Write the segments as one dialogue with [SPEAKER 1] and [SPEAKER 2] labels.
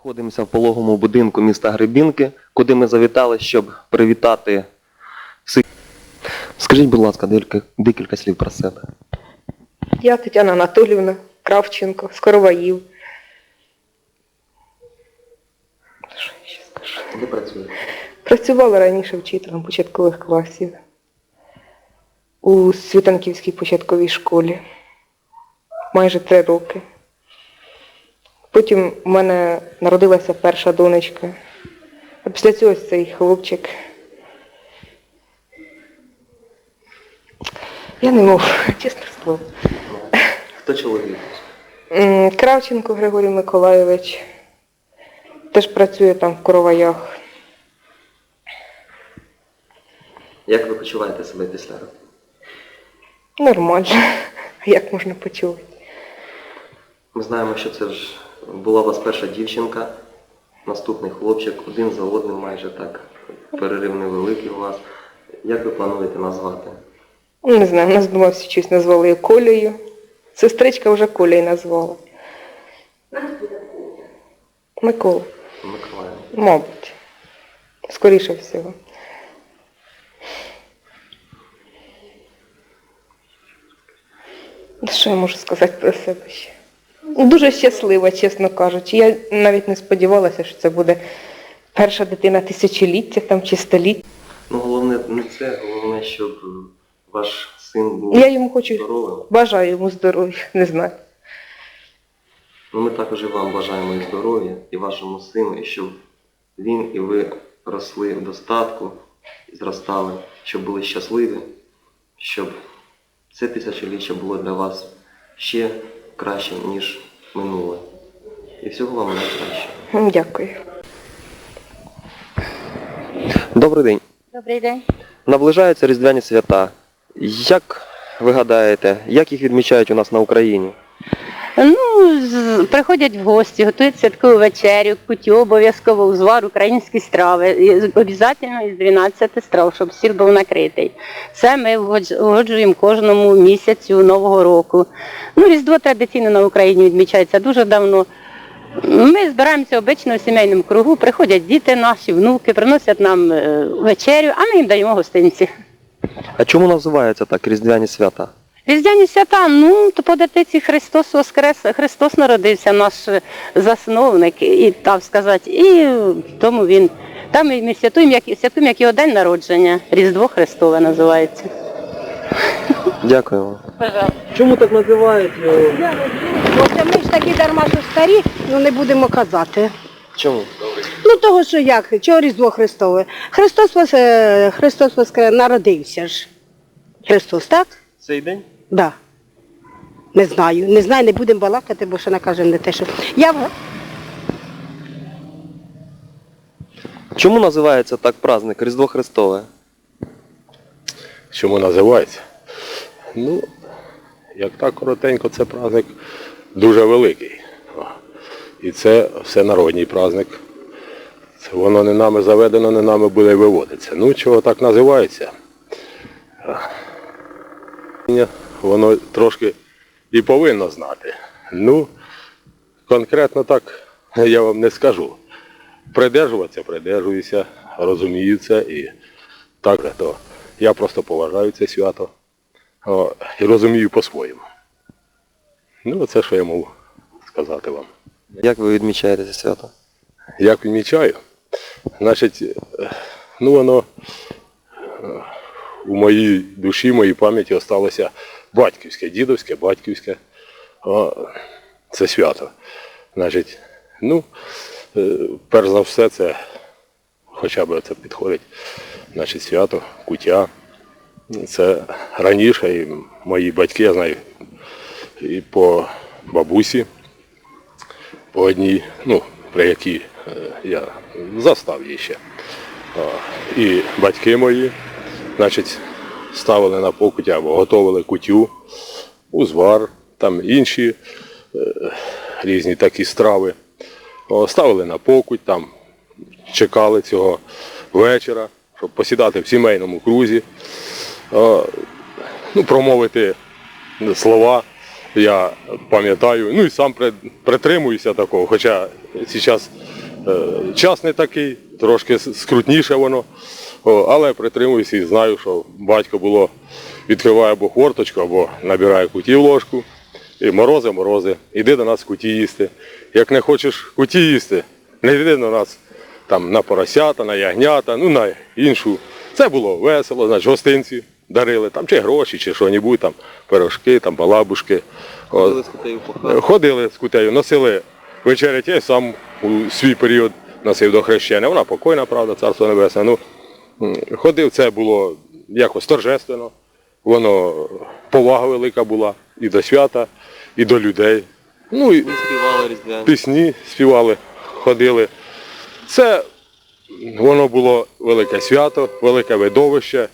[SPEAKER 1] знаходимося в пологому будинку міста Гребінки, куди ми завітали, щоб привітати всіх. Скажіть, будь ласка, декілька, декілька слів про себе.
[SPEAKER 2] Я Тетяна Анатолівна Кравченко з Короваїв. Що я ще скажу?
[SPEAKER 1] Де працюєте?
[SPEAKER 2] Працювала раніше вчителем початкових класів у Світанківській початковій школі. Майже три роки. Потім в мене народилася перша донечка. А після цього ось цей хлопчик. Я не можу, чесне слово.
[SPEAKER 1] Хто чоловік?
[SPEAKER 2] Кравченко Григорій Миколайович. Теж працює там в Короваях.
[SPEAKER 1] Як ви почуваєте себе після року?
[SPEAKER 2] Нормально. А як можна почувати?
[SPEAKER 1] Ми знаємо, що це ж була у вас перша дівчинка, наступний хлопчик, один за одним майже так. Перерив невеликий у вас. Як ви плануєте назвати?
[SPEAKER 2] Ну, Не знаю, нас дома всі щось назвали її Колею. Сестричка вже Колею назвала. Микола,
[SPEAKER 1] Миколаїв.
[SPEAKER 2] мабуть. Скоріше всього. Що я можу сказати про себе ще? Дуже щаслива, чесно кажучи. Я навіть не сподівалася, що це буде перша дитина тисячоліття там, чи століття.
[SPEAKER 1] Ну, головне не це, головне, щоб е, ваш син був
[SPEAKER 2] Я йому хочу,
[SPEAKER 1] здоровим.
[SPEAKER 2] бажаю йому здоров'я, не знаю.
[SPEAKER 1] Ну, ми також і вам бажаємо і здоров'я, і вашому сину, і щоб він і ви росли в достатку, і зростали, щоб були щасливі, щоб це тисячоліття було для вас ще краще, ніж минуле. І всього вам найкраще.
[SPEAKER 2] Дякую.
[SPEAKER 1] Добрий день.
[SPEAKER 3] Добрий день.
[SPEAKER 1] Наближаються Різдвяні свята. Як ви гадаєте, як їх відмічають у нас на Україні?
[SPEAKER 3] Ну, приходять в гості, готують святкову вечерю, кутю, обов'язково узвар, українські страви. І з- із 12 страв, щоб стіл був накритий. Це ми угоджуємо кожному місяцю Нового року. Ну, Різдво традиційно на Україні відмічається дуже давно. Ми збираємося обично в сімейному кругу, приходять діти наші, внуки, приносять нам е, вечерю, а ми їм даємо гостинці.
[SPEAKER 1] А чому називаються так Різдвяні свята?
[SPEAKER 3] Різдвяні свята, ну, то по дитиці Христос Воскрес, Христос народився, наш засновник, і так сказати, і тому він. Там ми святуємо, як, святуємо, як його день народження. Різдво Христове називається.
[SPEAKER 1] Дякую вам.
[SPEAKER 3] Пожалуйста.
[SPEAKER 1] Чому так називають?
[SPEAKER 4] Оце ми ж такі дарма, що старі, ну не будемо казати.
[SPEAKER 1] Чому?
[SPEAKER 4] Ну того, що як, чого Різдво Христове? Христос Христос воскрес, народився ж. Христос, так?
[SPEAKER 1] Цей день?
[SPEAKER 4] Да. Не знаю. Не знаю, не будемо балакати, бо ще накажемо не те, що. Я в-
[SPEAKER 1] Чому називається так праздник Різдво Христове?
[SPEAKER 5] Чому називається? Ну, як так коротенько, це праздник дуже великий. І це всенародній праздник. Це воно не нами заведено, не нами буде виводитися. Ну, чого так називається? Воно трошки і повинно знати. Ну, конкретно так я вам не скажу. Придержуватися, придержуюся, розумію це і так, то я просто поважаю це свято о, і розумію по-своєму. Ну, це що я можу сказати вам.
[SPEAKER 1] Як ви відмічаєте це свято?
[SPEAKER 5] Як відмічаю, значить, е, ну воно е, у моїй душі, моїй пам'яті осталося батьківське, дідовське, батьківське. О, це свято. Значить, ну, е, перш за все, це хоча б це підходить, значить, свято, куття. Це раніше і мої батьки, я знаю, і по бабусі, по одній, ну, при якій е, я застав її ще. І батьки мої, значить, ставили на покуття або готували кутю, узвар, там інші е, різні такі страви. Ставили на покуть, там чекали цього вечора, щоб посідати в сімейному крузі, о, ну, промовити слова я пам'ятаю, ну і сам притримуюся такого, хоча зараз е, час не такий, трошки скрутніше воно, але притримуюся і знаю, що батько було відкриває або хворточку, або набирає куті в ложку. І морози, морози, іди до нас куті їсти. Як не хочеш куті їсти, не йди до нас там на поросята, на ягнята, ну на іншу. Це було весело, значить, гостинці дарили, там чи гроші, чи що-небудь, там пирожки, там балабушки.
[SPEAKER 1] Ходили з кутею по.
[SPEAKER 5] Ходили з кутею, носили вечерять, я сам у свій період носив до хрещення. Вона покойна, правда, царство небесне. Ну, ходив, це було якось торжественно. Воно повага велика була і до свята, і до людей. Ну і
[SPEAKER 1] співали
[SPEAKER 5] пісні співали, ходили. Це воно було велике свято, велике видовище.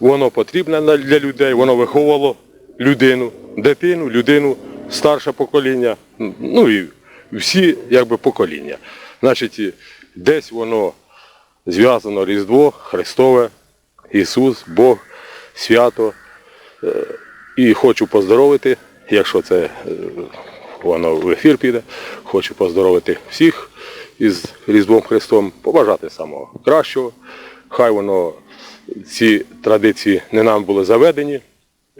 [SPEAKER 5] Воно потрібне для людей, воно виховувало людину, дитину, людину, старше покоління, ну і всі якби покоління. Значить, десь воно зв'язано Різдво, Христове, Ісус, Бог, свято. Е, І хочу поздоровити, якщо це е, воно в ефір піде, хочу поздоровити всіх із Різдвом Христом, побажати самого кращого. Хай воно ці традиції не нам були заведені,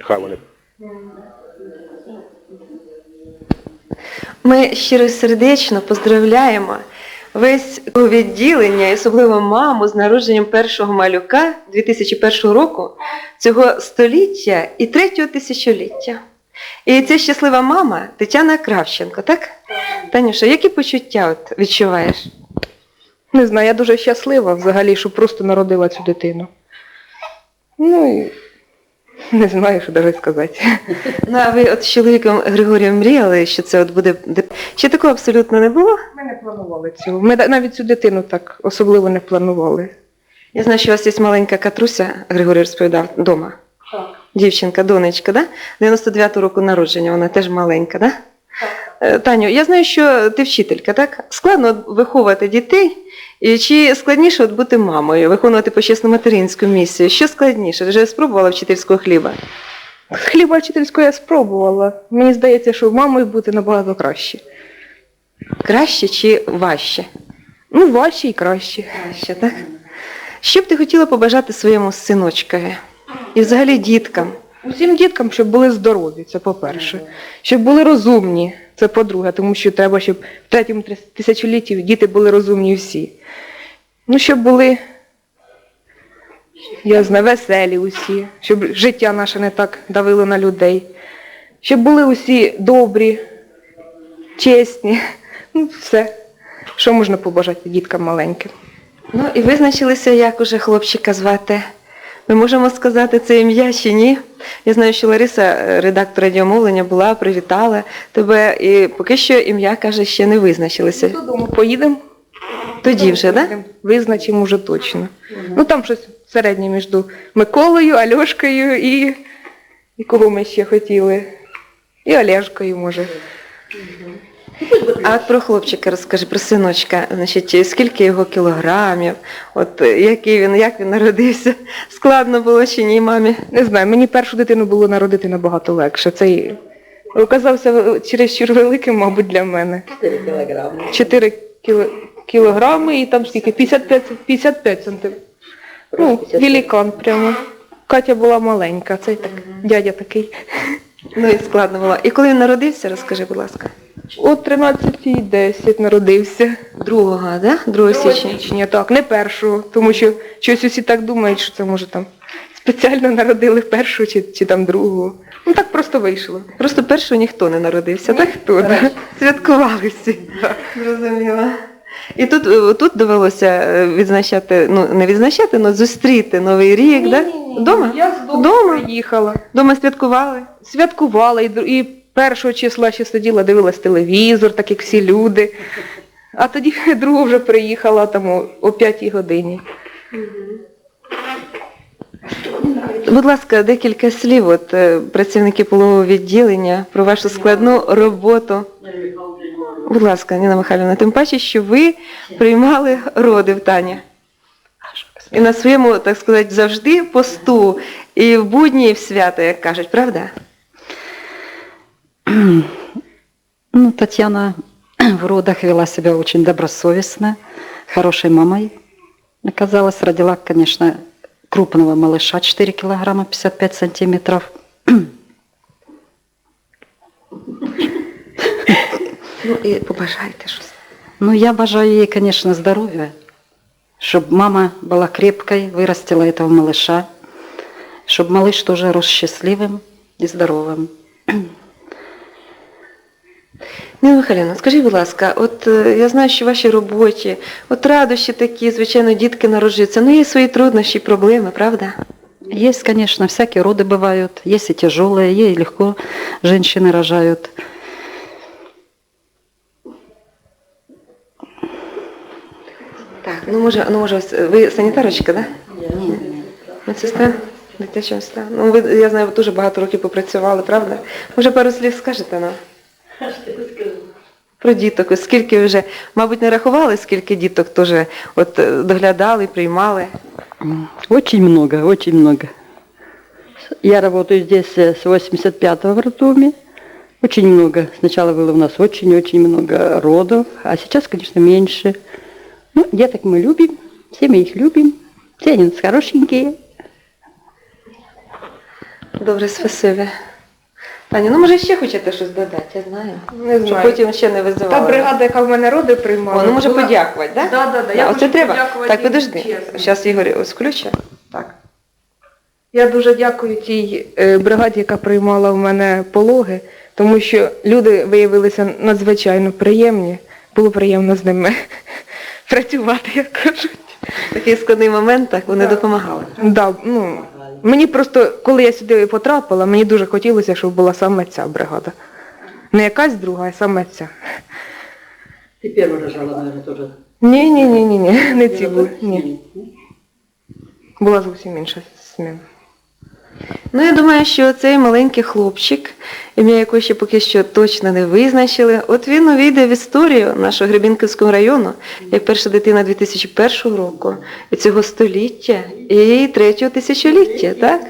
[SPEAKER 5] хай вони
[SPEAKER 2] Ми щиро сердечно поздравляємо весь відділення, особливо маму з народженням першого малюка 2001 року, цього століття і третього тисячоліття. І ця щаслива мама Тетяна Кравченко, так? Танюша, які почуття от відчуваєш?
[SPEAKER 6] Не знаю, я дуже щаслива взагалі, що просто народила цю дитину. Ну не знаю, що навіть сказати.
[SPEAKER 2] Ну, а ви от з чоловіком Григорієм мріяли, що це от буде. дит- Ще такого абсолютно не було?
[SPEAKER 6] Ми не планували цього. Ми да- навіть цю дитину так особливо не планували.
[SPEAKER 2] Я знаю, що у вас є маленька Катруся, Григорій розповідав, вдома. Дівчинка, донечка, да? 99-го року народження, вона теж маленька, да? Е, Таню, я знаю, що ти вчителька, так? Складно виховувати дітей, і чи складніше от бути мамою, виконувати почесну материнську місію? Що складніше? Ти вже спробувала вчительського хліба?
[SPEAKER 6] Хліба вчительського я спробувала. Мені здається, що мамою бути набагато краще.
[SPEAKER 2] Краще чи важче?
[SPEAKER 6] Ну, важче і краще.
[SPEAKER 2] Краще, так? Що б ти хотіла побажати своєму синочкові? І взагалі діткам?
[SPEAKER 6] Усім діткам, щоб були здорові, це по-перше. Щоб були розумні, це по-друге, тому що треба, щоб в третьому тисячолітті діти були розумні всі. Ну, щоб були, я знаю, веселі усі, щоб життя наше не так давило на людей. Щоб були усі добрі, чесні. Ну, все. Що можна побажати діткам маленьким?
[SPEAKER 2] Ну і визначилися, як уже хлопчика звати. Ми можемо сказати це ім'я чи ні. Я знаю, що Лариса, е, редактор радіомовлення, була, привітала тебе, і поки що ім'я, каже, ще не визначилися.
[SPEAKER 6] Додому поїдемо.
[SPEAKER 2] Тоді вже, так? Да?
[SPEAKER 6] Визначимо вже точно. Ну там щось середнє між Миколою, Альошкою і, і кого ми ще хотіли. І Олежкою, може.
[SPEAKER 2] А от про хлопчика розкажи, про синочка. Значить, скільки його кілограмів, от е, який він, як він народився. Складно було чи ні, мамі?
[SPEAKER 6] Не знаю, мені першу дитину було народити набагато легше. Цей оказався чересчур великим, мабуть, для мене. 4 кілограми. 4 кілограми і там скільки? 55, 55 сантиметрів. Ну, великан прямо. Катя була маленька, цей так, дядя такий.
[SPEAKER 2] Ну і складно було. І коли він народився, розкажи, будь ласка.
[SPEAKER 6] О 13.10 народився.
[SPEAKER 2] Другого, да? 2 січня.
[SPEAKER 6] Січня, так, не першого, тому що щось усі так думають, що це може там спеціально народили першого чи, чи там другого. Ну так просто вийшло.
[SPEAKER 2] Просто першого ніхто не народився, так?
[SPEAKER 6] Ніхто, да.
[SPEAKER 2] Святкували всі. Зрозуміло. І тут, е, тут довелося е, відзначати, ну не відзначати, але зустріти Новий рік, так? Дома?
[SPEAKER 6] Я з дому
[SPEAKER 2] Дома?
[SPEAKER 6] приїхала.
[SPEAKER 2] Дома святкували.
[SPEAKER 6] Святкувала і, і першого числа ще сиділа, дивилась телевізор, так як всі люди. А тоді другого вже приїхала там о, о 5 годині.
[SPEAKER 2] Будь ласка, декілька слів, от е, працівники полового відділення про вашу складну роботу. Будь ласка, Ніна Михайлівна, тим паче, що ви приймали роди в Тані. І на своєму, так сказати, завжди посту, і в будні, і в свято, як кажуть, правда?
[SPEAKER 7] Ну, Татьяна в родах вела себя очень добросовестно, хорошей мамой оказалась. Родила, конечно, крупного малыша, 4 килограмма 55 сантиметров.
[SPEAKER 2] Ну і побажайте щось.
[SPEAKER 7] Ну, я бажаю ей, конечно, здоровья, чтобы мама была крепкой, вырастила этого малыша, чтобы малыш тоже рос счастливым и здоровым.
[SPEAKER 2] Ніна Михайлівна, скажіть, будь ласка, от е, я знаю, що в вашій роботі, от радощі такі, звичайно, дітки народжуються, ну є свої труднощі, проблеми, правда?
[SPEAKER 7] Есть, конечно, всякие роды бывают, есть и тяжелые, есть и легко женщины рожают.
[SPEAKER 2] Так, ну може, ну може, ось, е, ви санітарочка, так? Да? Ні. Медсестра? Дитяча сестра. Ну, ви, я знаю, ви дуже багато років попрацювали, правда? Може, пару слів скажете нам? Про діток, ось скільки ви вже, мабуть, не рахували, скільки діток теж от, е, доглядали, приймали.
[SPEAKER 8] М, Очень много, очень много. Я работаю здесь э, с 85-го в роддоме. Очень много. Сначала было у нас очень-очень много родов, а сейчас, конечно, меньше. Ну, деток мы любим, все мы их любим. Все они у нас хорошенькие.
[SPEAKER 2] Добре, спасибі. Таня, ну може ще хочете щось додати, я знаю.
[SPEAKER 6] Не
[SPEAKER 2] Щоб
[SPEAKER 6] знаю.
[SPEAKER 2] потім ще не визивали.
[SPEAKER 6] Та бригада, яка в мене роди приймала.
[SPEAKER 2] О, ну може
[SPEAKER 6] була-
[SPEAKER 2] подякувати, так?
[SPEAKER 6] Да, да, да. Я
[SPEAKER 2] оце треба. Так, подожди. Зараз Ігор ось включить. Так.
[SPEAKER 6] Я дуже дякую тій е, бригаді, яка приймала в мене пологи, тому що люди виявилися надзвичайно приємні. Було приємно з ними працювати, як кажуть.
[SPEAKER 2] Такий складний момент, так, вони допомагали.
[SPEAKER 6] Да, ну, мені просто, коли я сюди потрапила, мені дуже хотілося, щоб була саме ця бригада. Не якась друга, а саме ця.
[SPEAKER 8] Ты первый рожала, наверное, теж.
[SPEAKER 6] Ні, ні, ні, ні, ні, не ці були. Ні. Була зовсім інша зміна.
[SPEAKER 2] Ну, я думаю, що цей маленький хлопчик, ім'я якого ще поки що точно не визначили, от він увійде в історію нашого Гребінківського району як перша дитина 2001 року, і цього століття, і третього тисячоліття, так?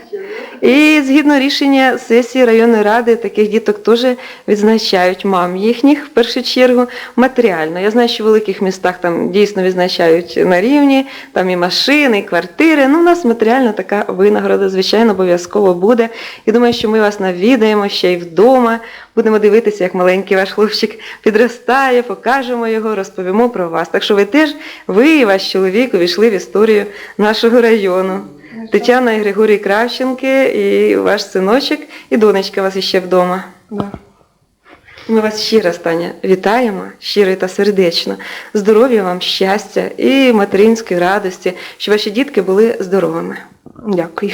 [SPEAKER 2] І згідно рішення сесії районної ради, таких діток теж відзначають мам їхніх в першу чергу матеріально. Я знаю, що в великих містах там дійсно відзначають на рівні, там і машини, і квартири. Ну, у нас матеріальна така винагорода, звичайно, обов'язково буде. І думаю, що ми вас навідаємо ще й вдома. Будемо дивитися, як маленький ваш хлопчик підростає, покажемо його, розповімо про вас. Так що ви теж, ви і ваш чоловік увійшли в історію нашого району. Тетяна і Григорій Кравченки, і ваш синочок, і донечка у вас іще вдома.
[SPEAKER 6] Да.
[SPEAKER 2] Ми вас щиро, Таня, вітаємо, щиро та сердечно. Здоров'я вам, щастя і материнської радості, щоб ваші дітки були здоровими.
[SPEAKER 6] Дякую.